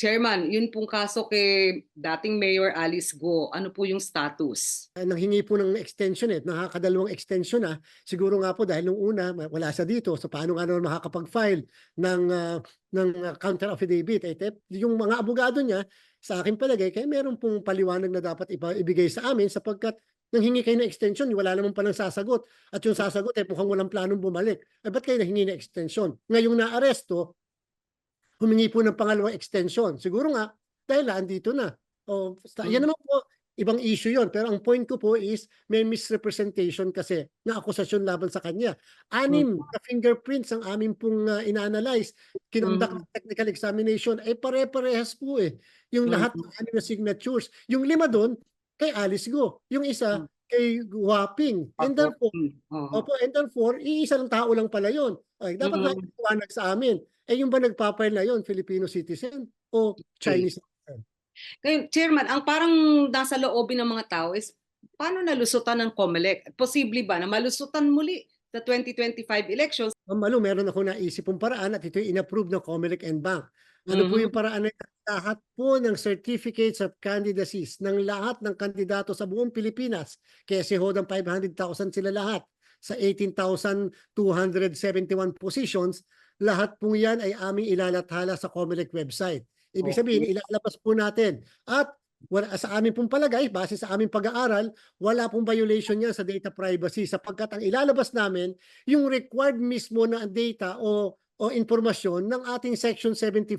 Chairman, yun pong kaso kay dating Mayor Alice Go, ano po yung status? uh, nanghingi po ng extension eh, nakakadalawang extension na. Siguro nga po dahil nung una wala siya dito, so paano nga naman makakapag-file ng ah, ng ah, counter affidavit? Eh, yung mga abogado niya sa akin palagay kaya meron pong paliwanag na dapat ibigay sa amin sapagkat nanghingi kayo ng extension, wala naman palang sasagot. At yung sasagot eh mukhang walang planong bumalik. Eh ba't kayo nanghingi ng extension? Ngayong naaresto, humingi po ng pangalawang extension. Siguro nga, dahil andito na. O, yan naman po, ibang issue yon Pero ang point ko po is, may misrepresentation kasi na akusasyon laban sa kanya. Anim na fingerprints ang amin pong uh, inanalyze. Kinundak ng technical examination ay pare-parehas po eh. Yung lahat ng anim na signatures. Yung lima doon, kay Alice Go. Yung isa, kay Waping. And therefore, oo. Opo, and therefore, iisa ng tao lang pala yun. Ay, dapat mm ipaliwanag sa amin. Eh, yung ba nagpapail na yun, Filipino citizen o Chinese citizen? Ngayon, Chairman, ang parang nasa loobin ng mga tao is paano nalusutan ng COMELEC? Posible ba na malusutan muli sa 2025 elections? Ma'am Malu, meron ako naisip pong paraan at ito in-approve ng Comelec and Bank. Ano po Mhm. yung paraan na lahat po ng certificates of candidacies ng lahat ng kandidato sa buong Pilipinas, kasi ho ng 500,000 sila lahat sa 18,271 positions, lahat po yan ay aming ilalathala sa Comelec website. Ibig sabihin, Okay. ilalabas po natin. At wala, sa amin pong palagay, base sa aming pag-aaral, wala pong violation yan sa data privacy sapagkat ang ilalabas namin, yung required mismo na data o o impormasyon ng ating Section 74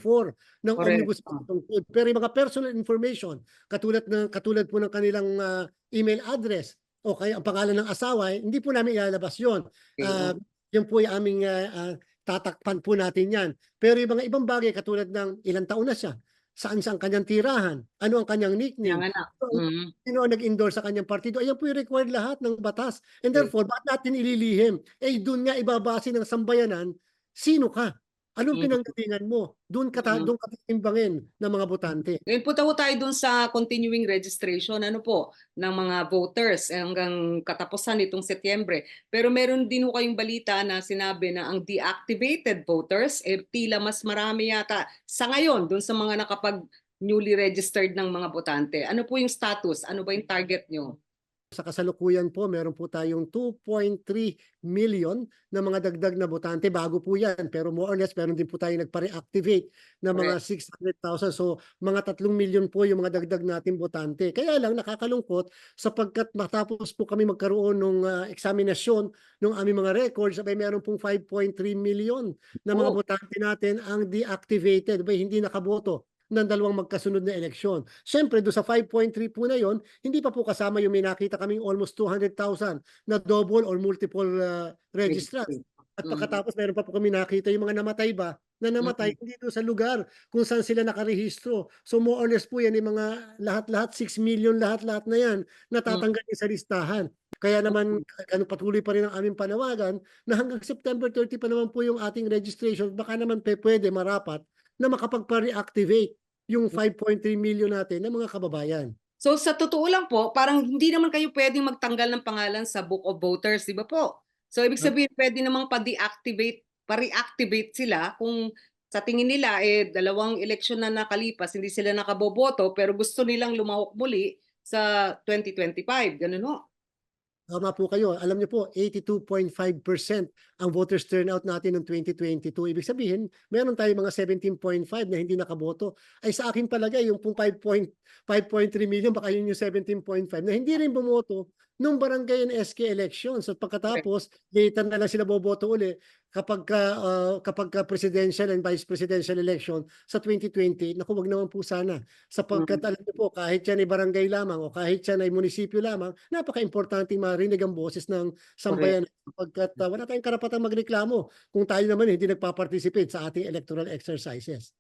ng Correct. Omnibus Pension Code. Pero yung mga personal information, katulad ng katulad po ng kanilang ah, email address o kaya ang pangalan ng asawa, eh, hindi po namin ilalabas 'yon. Okay. Ah, yun po yung aming ah, ah, tatakpan po natin 'yan. Pero yung mga ibang bagay katulad ng ilang taon na siya, saan siya ang kanyang tirahan, ano ang kanyang nickname, Yan nga na. ano Mhm. sino ang nag-endorse sa kanyang partido. Ayan po yung required lahat ng batas. And therefore, bakit natin ililihim? Eh, doon nga ibabase ng sambayanan, sino ka? Anong pinanggalingan mo? Doon ka, ta- Mm. doon ka ng mga botante. Ngayon punta po tayo dun sa continuing registration ano po ng mga voters hanggang katapusan nitong Setyembre. Pero meron din ho kayong balita na sinabi na ang deactivated voters eh tila mas marami yata sa ngayon dun sa mga nakapag newly registered ng mga botante. Ano po yung status? Ano ba yung target nyo? Sa kasalukuyan po, meron po tayong 2.3 million na mga dagdag na botante. Bago po yan. Pero more or less, meron din po tayo nagpa-reactivate na mga 600,000. So, mga 3 million po yung mga dagdag natin botante. Kaya lang, nakakalungkot sapagkat matapos po kami magkaroon ng eksaminasyon ng aming mga records, abay meron pong 5.3 million na mga Oh. botante natin ang deactivated, abay hindi nakaboto ng dalawang magkasunod na eleksyon. Siyempre, doon sa 5.3 po na yon, hindi pa po kasama yung may nakita kaming almost 200,000 na double or multiple uh, registrants. At Mhm. pagkatapos meron pa po kami nakita yung mga namatay ba na namatay hindi doon sa lugar kung saan sila nakarehistro. So more or less po yan yung mga lahat-lahat 6 million lahat-lahat na yan natatanggalin sa listahan. Kaya naman ano, patuloy pa rin ang aming panawagan na hanggang September 30 pa naman po yung ating registration. Baka naman pe, pwede marapat na makapagpa-reactivate yung 5.3 million natin ng mga kababayan. So sa totoo lang po, parang hindi naman kayo pwedeng magtanggal ng pangalan sa Book of Voters, di ba po? So ibig Huh? sabihin pwede namang pa-deactivate, pa-reactivate sila kung sa tingin nila eh dalawang eleksyon na nakalipas, hindi sila nakaboboto pero gusto nilang lumahok muli sa 2025, ganun ho. Tama po kayo. Alam niyo po, 82.5% ang voters turnout natin noong 2022. Ibig sabihin, meron tayo mga 17.5 na hindi nakaboto. Ay sa akin palagay, yung pong 5.3 million, baka yun yung 17.5 na hindi rin bumoto nung barangay and SK elections. At pagkatapos, later na lang sila boboto uli kapag ka, ah, kapag ka presidential and vice presidential election sa 2020. Naku, wag naman po sana. Sapagkat alam niyo po, kahit yan ay barangay lamang o kahit yan ay munisipyo lamang, napaka-importante marinig ang boses ng sambayan sapagkat ah, wala tayong karapatang magreklamo kung tayo naman hindi nagpa-participate sa ating electoral exercises.